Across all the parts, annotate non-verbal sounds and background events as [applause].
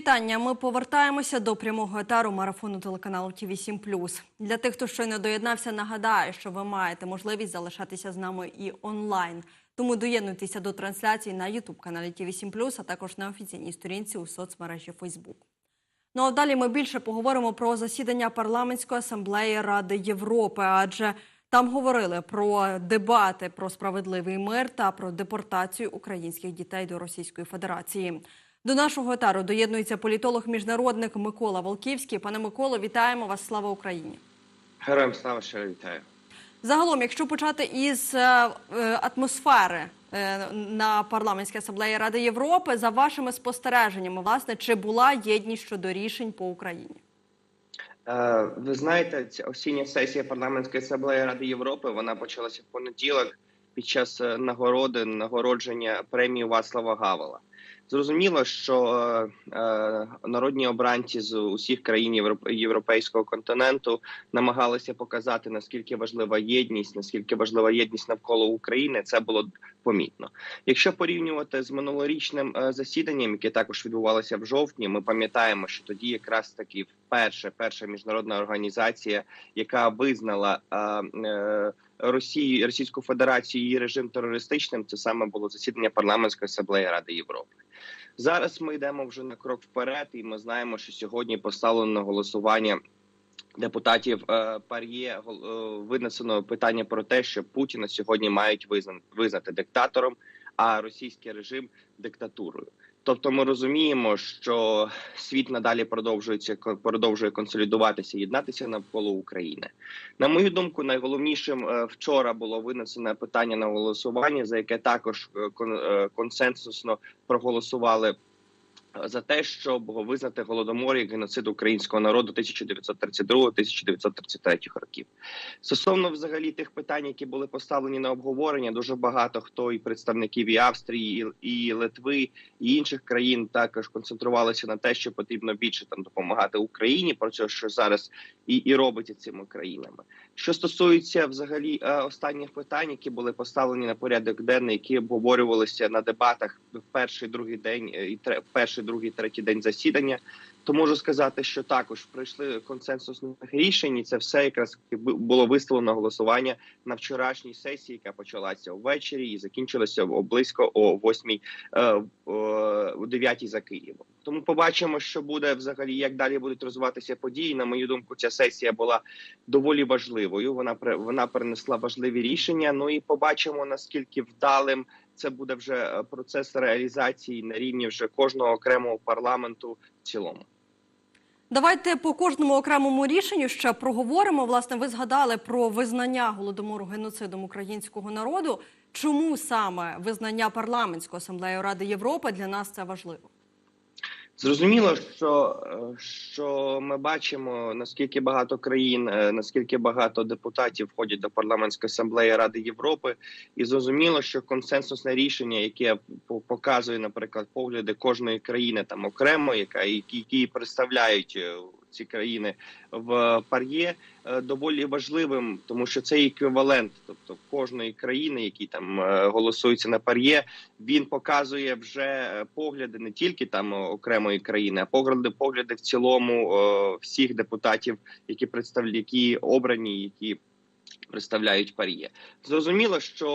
вітання. Ми повертаємося до прямого етеру марафону телеканалу ТВ 7 Для тих, хто щойно доєднався, нагадаю, що ви маєте можливість залишатися з нами і онлайн. Тому доєднуйтеся до трансляції на youtube каналі ТВ 7 а також на офіційній сторінці у соцмережі Facebook. Ну а далі ми більше поговоримо про засідання парламентської асамблеї Ради Європи, адже там говорили про дебати про справедливий мир та про депортацію українських дітей до Російської Федерації. До нашого етару доєднується політолог-міжнародник Микола Волківський. Пане Миколо, вітаємо вас! Слава Україні! Героям слава ще вітаю. Загалом, якщо почати із е, е, атмосфери е, на парламентській асамблеї Ради Європи, за вашими спостереженнями, власне, чи була єдність щодо рішень по Україні? Ви знаєте, ця осіння сесія парламентської асамблеї Ради Європи вона почалася в понеділок під час нагороди нагородження премії Вацлава Гавела. Зрозуміло, що е, е, народні обранці з усіх країн Європ- європейського континенту намагалися показати наскільки важлива єдність, наскільки важлива єдність навколо України. Це було помітно. Якщо порівнювати з минулорічним е, засіданням, яке також відбувалося в жовтні, ми пам'ятаємо, що тоді якраз таки вперше перша міжнародна організація, яка визнала е, е, Росію Російську Федерацію її режим терористичним, це саме було засідання парламентської асамблеї Ради Європи. Зараз ми йдемо вже на крок вперед, і ми знаємо, що сьогодні поставлено на голосування депутатів е, пар'є е, винесено питання про те, що Путіна сьогодні мають визна- визнати диктатором, а російський режим диктатурою. Тобто, ми розуміємо, що світ надалі продовжується продовжує консолідуватися, єднатися навколо України. На мою думку, найголовнішим е, вчора було винесене питання на голосування, за яке також е, е, консенсусно проголосували за те, щоб визнати голодомор як геноцид українського народу 1932-1933 років. Стосовно взагалі тих питань, які були поставлені на обговорення, дуже багато хто і представників і Австрії, і, Литви, і інших країн також концентрувалися на те, що потрібно більше там допомагати Україні, про це що зараз і, і робиться цими країнами. Що стосується взагалі е, останніх питань, які були поставлені на порядок денний, які обговорювалися на дебатах в перший другий день е, і тре- перший, другий, третій день засідання, то можу сказати, що також прийшли консенсусних рішень, і це все якраз було виставлено голосування на вчорашній сесії, яка почалася ввечері і закінчилася близько о 8 е, о 9 за Києвом. Тому побачимо, що буде взагалі, як далі будуть розвиватися події. На мою думку, ця сесія була доволі важливою. Вона вона принесла важливі рішення. Ну і побачимо наскільки вдалим це буде вже е, процес реалізації на рівні вже кожного окремого парламенту в цілому. Давайте по кожному окремому рішенню ще проговоримо. Власне, ви згадали про визнання голодомору геноцидом українського народу. Чому саме визнання парламентської асамблеї Ради Європи для нас це важливо? Зрозуміло, що, е, що ми бачимо наскільки багато країн, е, наскільки багато депутатів входять до парламентської асамблеї Ради Європи, і зрозуміло, що консенсусне рішення, яке по- показує, наприклад, погляди кожної країни там окремо, яка які, які представляють е, ці країни в пар'є, е, доволі важливим, тому що це еквівалент, тобто кожної країни, які там е, голосуються на пар'є, він показує вже е, погляди не тільки там окремої країни, а погляди погляди в цілому всіх депутатів, які представляють, які обрані, які. Представляють пар'є. Зрозуміло, що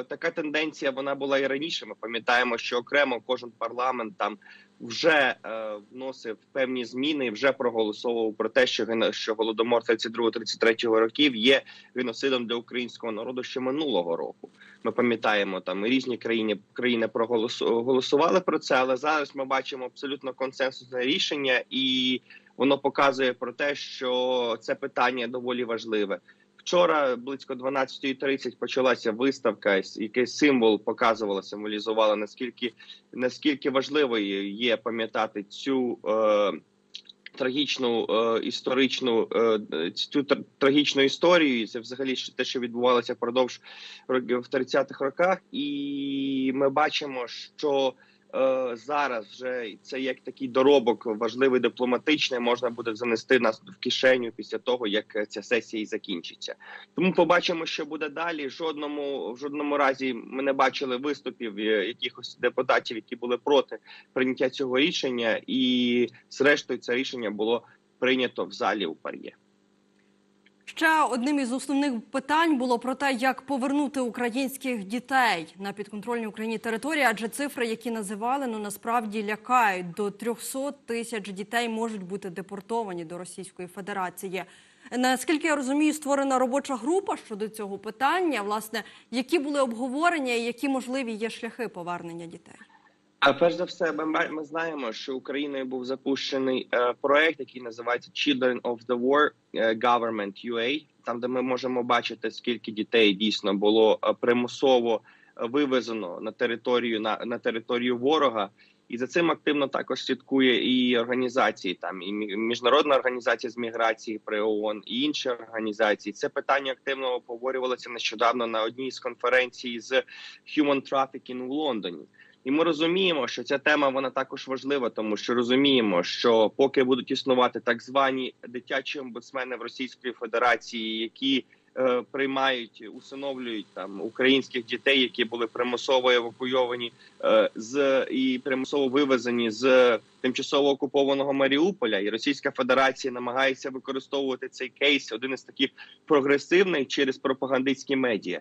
е, така тенденція вона була і раніше. Ми пам'ятаємо, що окремо кожен парламент там вже е, вносив певні зміни, вже проголосовував про те, що ген- що голодомор 32-33 років є геноцидом для українського народу ще минулого року. Ми пам'ятаємо там різні країни країни проголосу- голосували про це, але зараз ми бачимо абсолютно консенсусне рішення, і воно показує про те, що це питання доволі важливе. Вчора близько 12.30 почалася виставка, який символ показувала, символізувала наскільки наскільки важливою є пам'ятати цю. Е, Трагічну е, історичну е, цю тр- трагічну історію, і це взагалі те, що відбувалося впродовж років в 30-х роках, і ми бачимо, що е, зараз вже це як такий доробок важливий дипломатичний, можна буде занести нас в кишеню після того, як ця сесія і закінчиться. Тому побачимо, що буде далі. Жодному в жодному разі ми не бачили виступів е, якихось депутатів, які були проти прийняття цього рішення, і зрештою це рішення було прийнято в залі у пар'є. Ще одним із основних питань було про те, як повернути українських дітей на підконтрольні Україні території, адже цифри, які називали, ну насправді лякають. До 300 тисяч дітей можуть бути депортовані до Російської Федерації. Наскільки я розумію, створена робоча група щодо цього питання. Власне, які були обговорення і які можливі є шляхи повернення дітей? А перш за все, ми, ми знаємо, що Україною був запущений е, проект, який називається Children of the War е, Government UA, там де ми можемо бачити, скільки дітей дійсно було е, примусово е, вивезено на територію на, на територію ворога. І за цим активно також слідкує і організації, там і мі- міжнародна організація з міграції при ООН, і інші організації. Це питання активно обговорювалося нещодавно на одній з конференцій з Human Trafficking у Лондоні. І ми розуміємо, що ця тема вона також важлива, тому що розуміємо, що поки будуть існувати так звані дитячі омбудсмени в Російської Федерації, які е, приймають, усиновлюють там українських дітей, які були примусово евакуйовані е, з і примусово вивезені з тимчасово окупованого Маріуполя, і Російська Федерація намагається використовувати цей кейс, один із таких прогресивних через пропагандистські медіа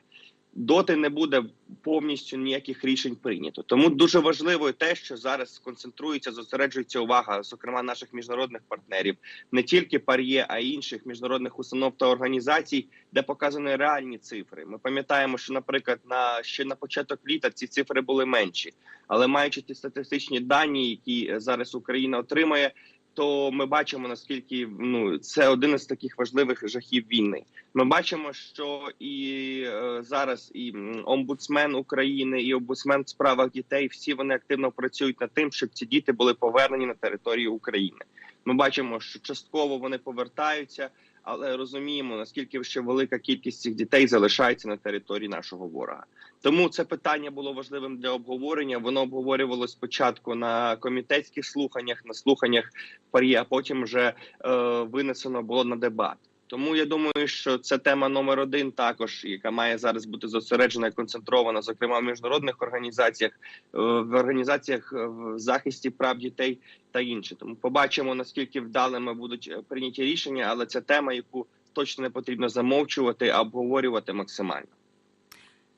доти не буде повністю ніяких рішень прийнято. Тому дуже важливо те, що зараз сконцентрується, зосереджується увага, зокрема наших міжнародних партнерів, не тільки пар'є, а й інших міжнародних установ та організацій, де показані реальні цифри. Ми пам'ятаємо, що, наприклад, на ще на початок літа ці цифри були менші, але маючи ті статистичні дані, які зараз Україна отримує. То ми бачимо наскільки ну це один із таких важливих жахів війни. Ми бачимо, що і е, зараз і омбудсмен України, і омбудсмен в справах дітей всі вони активно працюють над тим, щоб ці діти були повернені на територію України. Ми бачимо, що частково вони повертаються, але розуміємо наскільки ще велика кількість цих дітей залишається на території нашого ворога. Тому це питання було важливим для обговорення. Воно обговорювалося спочатку на комітетських слуханнях, на слуханнях парі, а потім вже е, винесено було на дебат. Тому я думаю, що це тема номер один, також яка має зараз бути зосереджена і концентрована, зокрема в міжнародних організаціях, е, в організаціях е, в захисті прав дітей та інше. Тому побачимо наскільки вдалими будуть е, прийняті рішення, але це тема, яку точно не потрібно замовчувати, а обговорювати максимально.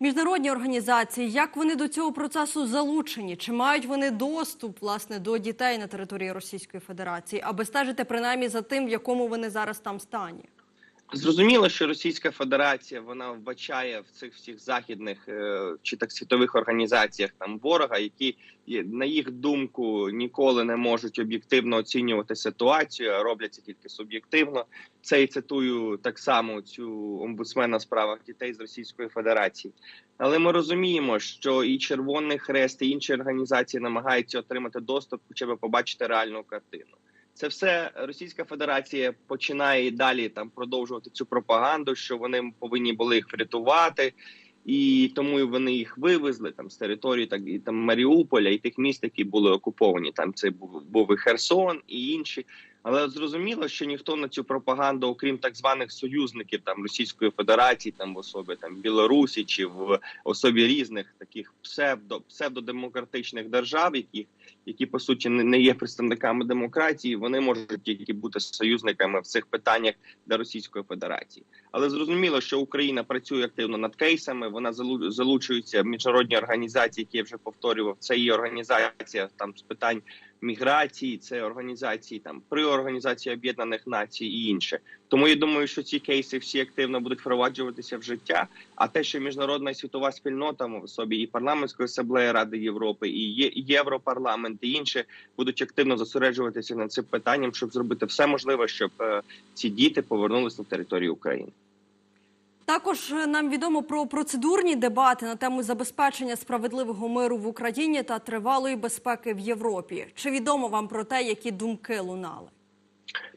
Міжнародні організації, як вони до цього процесу залучені? Чи мають вони доступ власне до дітей на території Російської Федерації, аби стежити принаймні за тим, в якому вони зараз там стані? Зрозуміло, що Російська Федерація вона вбачає в цих всіх західних е, чи так світових організаціях там ворога, які на їх думку ніколи не можуть об'єктивно оцінювати ситуацію, а роблять це тільки суб'єктивно. Це і цитую так само цю омбудсмена справах дітей з Російської Федерації. Але ми розуміємо, що і Червоний Хрест, і інші організації намагаються отримати доступ, хоча б побачити реальну картину. Це все Російська Федерація починає далі там продовжувати цю пропаганду, що вони повинні були їх врятувати, і тому вони їх вивезли там з території, так і там Маріуполя і тих міст, які були окуповані. Там це був, був і Херсон і інші. Але зрозуміло, що ніхто на цю пропаганду, окрім так званих союзників там Російської Федерації, там в особі там Білорусі чи в особі різних таких псевдо псевдодемократичних держав, яких які по суті не є представниками демократії, вони можуть тільки бути союзниками в цих питаннях для Російської Федерації. Але зрозуміло, що Україна працює активно над кейсами. Вона залу- залучується в міжнародні організації, які я вже повторював. Це є організація там з питань міграції, це організації там при організації Об'єднаних Націй і інше. Тому я думаю, що ці кейси всі активно будуть впроваджуватися в життя. А те, що міжнародна світова спільнота в собі і парламентської асамблеї Ради Європи, і Європарламент, і інші будуть активно зосереджуватися над цим питанням, щоб зробити все можливе, щоб е, ці діти повернулись на територію України. Також е, нам відомо про процедурні дебати на тему забезпечення справедливого миру в Україні та тривалої безпеки в Європі. Чи відомо вам про те, які думки лунали?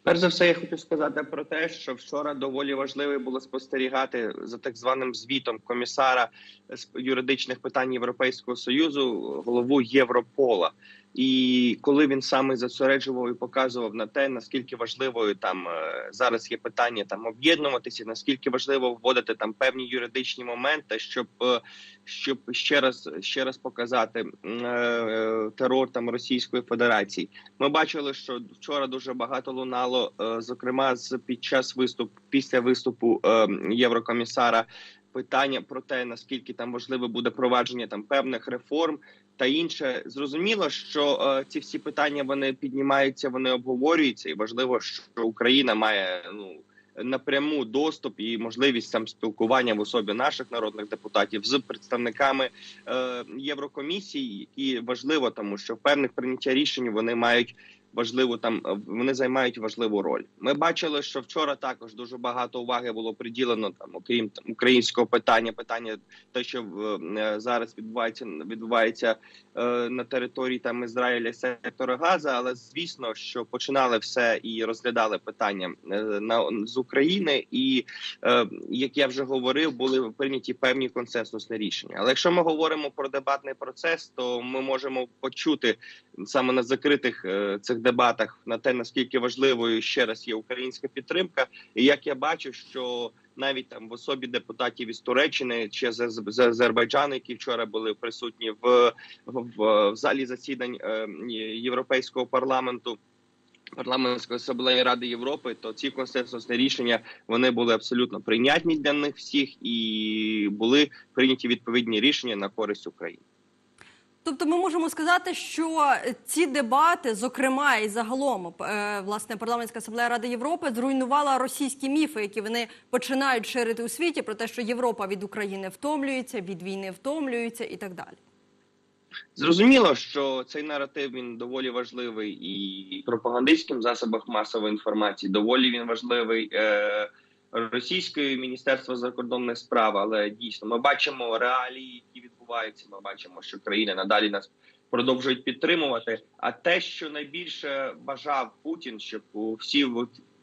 Перш за все, я хочу сказати про те, що вчора доволі важливо було спостерігати за так званим звітом комісара з юридичних питань Європейського союзу, голову Європола. І коли він саме зосереджував і показував на те, наскільки важливою там е, зараз є питання там об'єднуватися, наскільки важливо вводити там певні юридичні моменти, щоб е, щоб ще раз ще раз показати е, терор там Російської Федерації. Ми бачили, що вчора дуже багато лунало, е, зокрема з під час виступу після виступу е, єврокомісара. Питання про те, наскільки там важливе буде провадження там певних реформ та інше, зрозуміло, що е, ці всі питання вони піднімаються, вони обговорюються, і важливо, що Україна має ну напряму доступ і можливість там спілкування в особі наших народних депутатів з представниками е, Єврокомісії, які важливо, тому що певних прийняття рішень вони мають важливу там е, вони займають важливу роль. Ми бачили, що вчора також дуже багато уваги було приділено там, окрім там українського питання, питання те, що е, зараз відбувається відбувається е, на території там Ізраїля сектора Газа. Але звісно, що починали все і розглядали питання е, на з України, і е, як я вже говорив, були прийняті певні консенсусні рішення. Але якщо ми говоримо про дебатний процес, то ми можемо почути саме на закритих е, цих дебатах на те, наскільки важливою ще раз є українська підтримка, і як я бачу, що навіть там в особі депутатів із Туреччини чи з, Азербайджану, які вчора були присутні в, в, в залі засідань е, Європейського парламенту. Парламентської асамблеї Ради Європи, то ці консенсусні рішення вони були абсолютно прийнятні для них всіх, і були прийняті відповідні рішення на користь України. Тобто, ми можемо сказати, що ці дебати, зокрема і загалом, е, власне, парламентська асамблея Ради Європи зруйнувала російські міфи, які вони починають ширити у світі про те, що Європа від України втомлюється, від війни втомлюється і так далі. Зрозуміло, що цей наратив він доволі важливий і пропагандистським засобах масової інформації. Доволі він важливий е, російською міністерство закордонних справ. Але дійсно ми бачимо реалії, які відбуваються. Ми бачимо, що країни надалі нас продовжують підтримувати. А те, що найбільше бажав Путін, щоб всі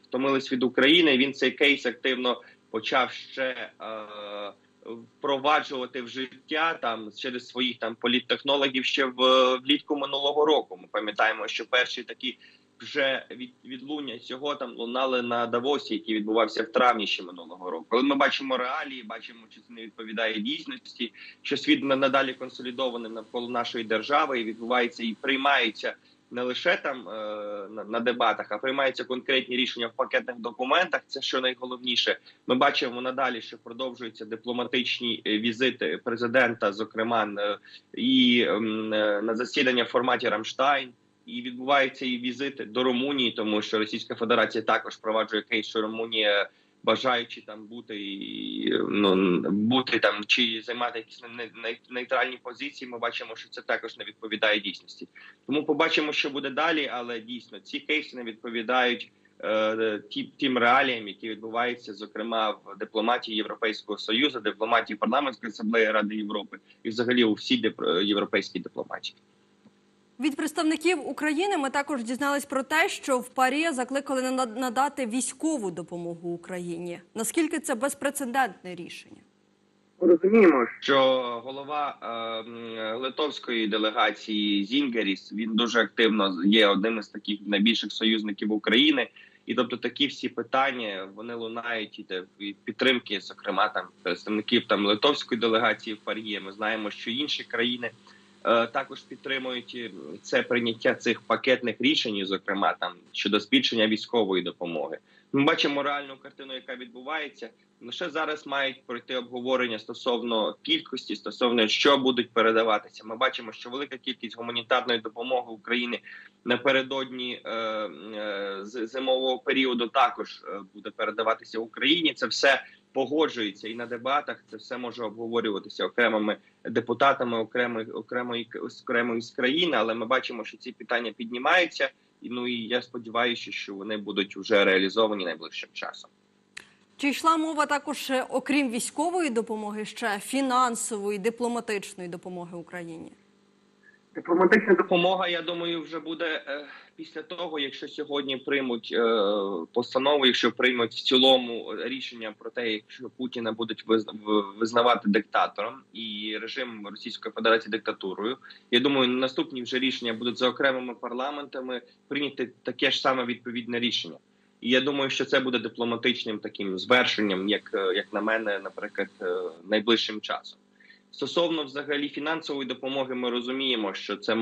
втомились від України, він цей кейс активно почав ще. Е, впроваджувати в життя там через своїх там політтехнологів ще в влітку минулого року. Ми пам'ятаємо, що перші такі вже від відлуння цього там лунали на Давосі, який відбувався в травні ще минулого року. Коли ми бачимо реалії, бачимо, що це не відповідає дійсності, що світ надалі консолідований навколо нашої держави і відбувається і приймаються. Не лише там е, на, на дебатах, а приймаються конкретні рішення в пакетних документах. Це що найголовніше. Ми бачимо надалі, що продовжуються дипломатичні е, візити президента, зокрема і е, на засідання в форматі Рамштайн. І відбуваються і візити до Румунії, тому що Російська Федерація також впроваджує кейс, що Румунія. Бажаючи там бути ну бути там чи займати якісь нейтральні позиції, ми бачимо, що це також не відповідає дійсності. Тому побачимо, що буде далі. Але дійсно ці кейси не відповідають е, ті, тим реаліям, які відбуваються, зокрема в дипломатії Європейського союзу, дипломатії парламентської асамблеї Ради Європи і, взагалі, у всій дип... європейській дипломатії. Від представників України ми також дізнались про те, що в парі закликали надати військову допомогу Україні. Наскільки це безпрецедентне рішення? Розуміємо, що голова е, литовської делегації Зінгеріс він дуже активно є одним із таких найбільших союзників України, і тобто такі всі питання вони лунають і підтримки, зокрема там представників там литовської делегації в Парі. Ми знаємо, що інші країни. Також підтримують це прийняття цих пакетних рішень, зокрема там щодо збільшення військової допомоги. Ми бачимо реальну картину, яка відбувається. Лише зараз мають пройти обговорення стосовно кількості, стосовно що будуть передаватися. Ми бачимо, що велика кількість гуманітарної допомоги України напередодні е, е, зимового періоду також е, буде передаватися Україні. Це все погоджується і на дебатах. Це все може обговорюватися окремими депутатами окремої окремої окремої з країни. Але ми бачимо, що ці питання піднімаються. І ну і я сподіваюся, що вони будуть вже реалізовані найближчим часом. Чи йшла мова також, окрім військової допомоги, ще фінансової, дипломатичної допомоги Україні? Дипломатична допомога, я думаю, вже буде е, після того, якщо сьогодні приймуть е, постанову, якщо приймуть в цілому рішення про те, якщо Путіна будуть визна- визнавати диктатором і режим Російської Федерації диктатурою. Я думаю, наступні вже рішення будуть за окремими парламентами прийняти таке ж саме відповідне рішення. І я думаю, що це буде дипломатичним таким звершенням, як, е, як на мене, наприклад, найближчим часом. Стосовно взагалі фінансової допомоги, ми розуміємо, що це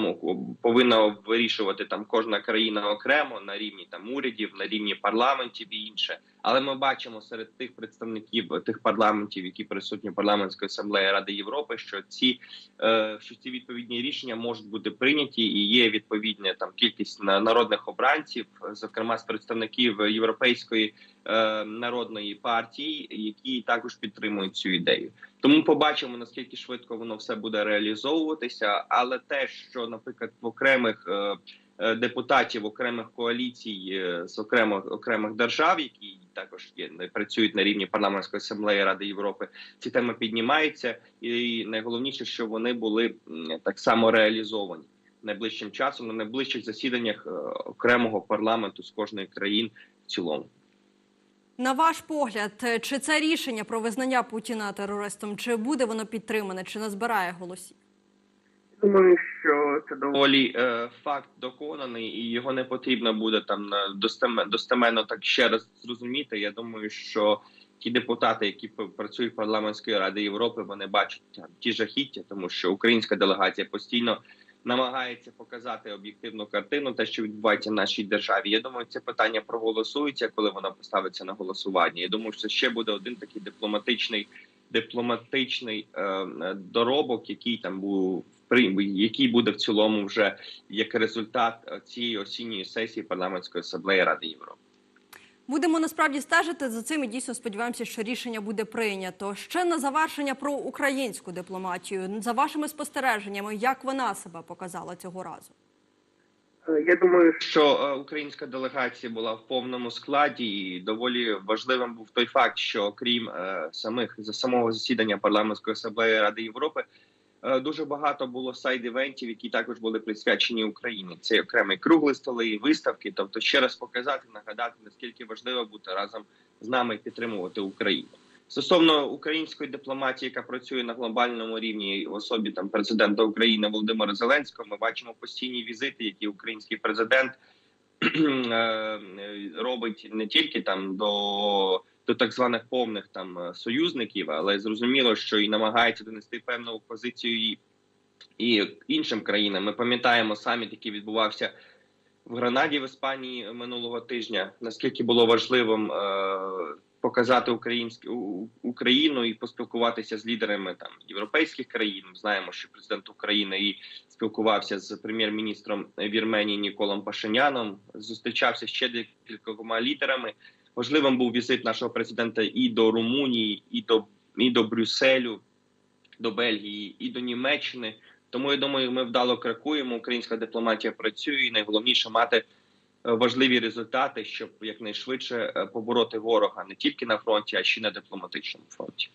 повинна вирішувати там кожна країна окремо на рівні там урядів, на рівні парламентів і інше. Але ми бачимо серед тих представників тих парламентів, які присутні парламентської асамблеї Ради Європи, що ці е, що ці відповідні рішення можуть бути прийняті, і є відповідна там кількість на- народних обранців, зокрема з представників Європейської народної партії, які також підтримують цю ідею. Тому побачимо наскільки швидко воно все буде реалізовуватися. Але те, що, наприклад, в окремих е, е, депутатів окремих коаліцій е, з окремих окремих держав, які також є працюють на рівні парламентської асамблеї Ради Європи, ці теми піднімаються, і найголовніше, що вони були так само реалізовані найближчим часом на найближчих засіданнях е, окремого парламенту з кожної країн в цілому. На ваш погляд, е, чи це рішення про визнання Путіна терористом, чи буде воно підтримане, чи назбирає голосів? Думаю, що це доволі е, факт доконаний, і його не потрібно буде там на достеменно так ще раз зрозуміти. Я думаю, що ті депутати, які працюють в парламентської ради Європи, вони бачать там, ті жахіття, тому що українська делегація постійно намагається показати об'єктивну картину, те, що відбувається в нашій державі. Я думаю, це питання проголосується, коли воно поставиться на голосування. Я думаю, що це ще буде один такий дипломатичний дипломатичний е, е, доробок, який там був який буде в цілому вже як результат е, цієї осінньої сесії парламентської асамблеї Ради Європи. Будемо насправді стежити за цим і дійсно сподіваємося, що рішення буде прийнято. Ще на завершення про українську дипломатію. За вашими спостереженнями, як вона себе показала цього разу? Я думаю, що е, українська делегація була в повному складі, і доволі важливим був той факт, що крім е, самих за самого засідання парламентської асамблеї Ради Європи. Е, Дуже багато було сайд-івентів, які також були присвячені Україні. Це окремі кругли столи, виставки. Тобто, ще раз показати, нагадати наскільки важливо бути разом з нами і підтримувати Україну. Стосовно української дипломатії, яка працює на глобальному рівні в особі там президента України Володимира Зеленського, ми бачимо постійні візити, які український президент [clears throat] е, робить не тільки там до, до так званих повних там е, союзників, але зрозуміло, що і намагається донести певну позицію і, і іншим країнам. Ми пам'ятаємо саміт, який відбувався в Гранаді в Іспанії минулого тижня. Наскільки було важливим е, показати українську Україну і поспілкуватися з лідерами там європейських країн. Ми Знаємо, що президент України і спілкувався з прем'єр-міністром Вірменії Ніколом Пашиняном. Зустрічався ще декількома лідерами. Важливим був візит нашого президента і до Румунії, і до і до Брюсселю, до Бельгії, і до Німеччини. Тому я думаю, ми вдало крокуємо. Українська дипломатія працює, і найголовніше мати е, важливі результати, щоб якнайшвидше е, побороти ворога не тільки на фронті, а ще й на дипломатичному фронті.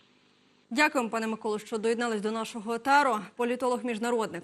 Дякуємо, пане Миколу, що доєднались до нашого етеру. Політолог міжнародник